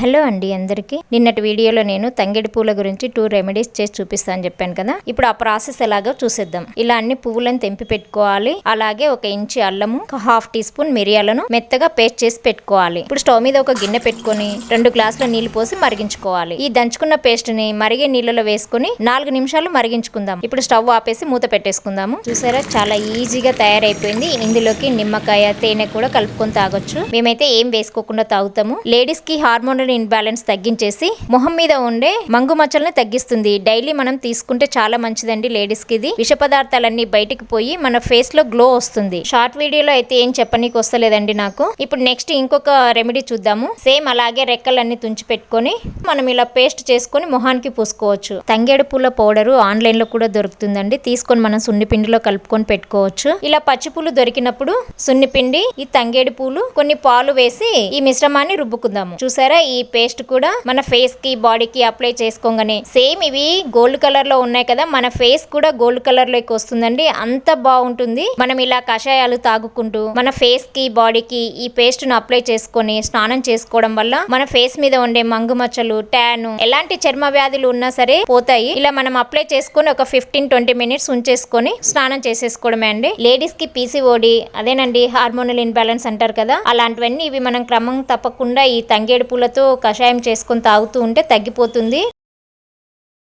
Hello అండి అందరికి. నిన్నటి వీడియోలో నేను తంగేడి పూల గురించి టూ రెమెడీస్ చేసి చూపిస్తాను చెప్పాను కదా. ఇప్పుడు ఆ ప్రాసెస్ ఎలాగో చూసేద్దాం. ఇలా అన్ని పువ్వులను తెంపి పెట్టుకోవాలి. అలాగే ఒక ఇంచి అల్లము హాఫ్ టీ స్పూన్ మిరియాలను మెత్తగా పేస్ట్ చేసి పెట్టుకోవాలి. ఇప్పుడు స్టవ్ మీద ఒక గిన్నె పెట్టుకొని రెండు గ్లాసుల నీళ్ళు పోసి మరిగించుకోవాలి. ఈ దంచుకున్న పేస్ట్ని మరిగే నీళ్ళలో వేసుకొని నాలుగు నిమిషాలు మరిగించుకుందాం. ఇప్పుడు స్టవ్ ఆపేసి మూత పెట్టేసుకుందాము. చూసారా? చాలా ఈజీగా తయారైపోయింది. ఇందులోకి నిమ్మకాయ తేనె కూడా కలుపుకొని తాగొచ్చు. మేమైతే ఏం వేసుకోకుండా తాగుతాము. లేడీస్కి హార్మోనల్ ఇన్బ్యాలెన్స్ తగ్గించేసి మొహం మీద ఉండే మంగు మచ్చలను తగ్గిస్తుంది. డైలీ మనం తీసుకుంటే చాలా మంచిదండి లేడీస్కి ఇది. విష పదార్థాలన్నీ బయటికి పోయి మన ఫేస్లో గ్లో వస్తుంది. షార్ట్ వీడియోలో అయితే ఏం చెప్పనీకి వస్తలేదండి నాకు. ఇప్పుడు నెక్స్ట్ ఇంకొక రెమెడీ చూద్దాము. సేమ్ అలాగే రెక్కలన్నీ తుంచి పెట్టుకొని మనం ఇలా పేస్ట్ చేసుకొని మొహానికి పూసుకోవచ్చు. తంగేడు పూల పౌడర్ ఆన్లైన్లో కూడా దొరుకుతుందండి. తీసుకొని మనం సున్ని పిండిలో కలుపుకొని పెట్టుకోవచ్చు. ఇలా పచ్చి పూలు దొరికినప్పుడు సున్ని పిండి ఈ తంగేడు పూలు కొన్ని పాలు వేసి ఈ మిశ్రమాన్ని రుబ్బుకుందాము. చూసారా? ఈ పేస్ట్ కూడా మన ఫేస్కి బాడీకి అప్లై చేసుకోగానే. సేమ్ ఇవి గోల్డ్ కలర్లో ఉన్నాయి కదా మన ఫేస్ కూడా గోల్డ్ కలర్లోకి వస్తుందండి. అంత బాగుంటుంది. మనం ఇలా కషాయాలు తాగుకుంటూ మన ఫేస్కి బాడీకి ఈ పేస్ట్ను అప్లై చేసుకొని స్నానం చేసుకోవడం వల్ల మన ఫేస్ మీద ఉండే మంగు మచ్చలు ట్యాన్ ఎలాంటి చర్మ వ్యాధులు ఉన్నా సరే పోతాయి. ఇలా మనం అప్లై చేసుకొని ఒక ఫిఫ్టీన్ ట్వంటీ మినిట్స్ ఉంచేసుకొని స్నానం చేసేసుకోవడమే అండి. లేడీస్కి పీసీఓడి అదేనండి హార్మోనల్ ఇన్బ్యాలెన్స్ అంటారు కదా అలాంటివన్నీ ఇవి మనం క్రమం తప్పకుండా ఈ తంగేడు పూలతో కషాయం చేసుకొని తాగుతూ ఉంటే తగ్గిపోతుంది.